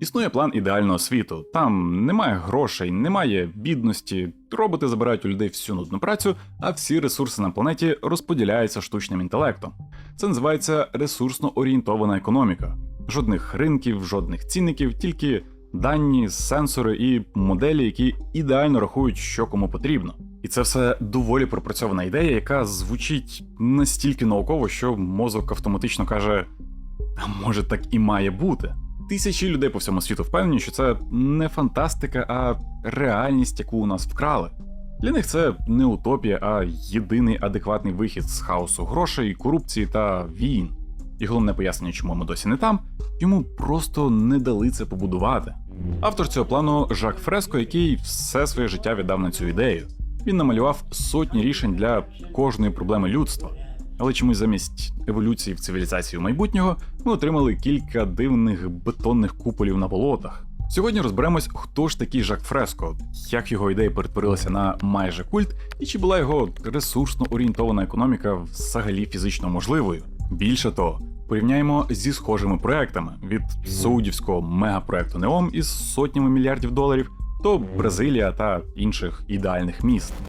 Існує план ідеального світу. Там немає грошей, немає бідності, роботи забирають у людей всю нудну працю, а всі ресурси на планеті розподіляються штучним інтелектом. Це називається ресурсно орієнтована економіка. Жодних ринків, жодних цінників, тільки дані, сенсори і моделі, які ідеально рахують, що кому потрібно. І це все доволі пропрацьована ідея, яка звучить настільки науково, що мозок автоматично каже: а може так і має бути. Тисячі людей по всьому світу впевнені, що це не фантастика, а реальність, яку у нас вкрали. Для них це не утопія, а єдиний адекватний вихід з хаосу грошей, корупції та війн. І головне пояснення, чому ми досі не там, йому просто не дали це побудувати. Автор цього плану Жак Фреско, який все своє життя віддав на цю ідею. Він намалював сотні рішень для кожної проблеми людства. Але чомусь замість еволюції в цивілізацію майбутнього ми отримали кілька дивних бетонних куполів на болотах. Сьогодні розберемось, хто ж такий Жак Фреско, як його ідеї перетворилися на майже культ, і чи була його ресурсно орієнтована економіка взагалі фізично можливою. Більше того, порівняємо зі схожими проектами від саудівського мегапроекту Неом із сотнями мільярдів доларів до Бразилія та інших ідеальних міст.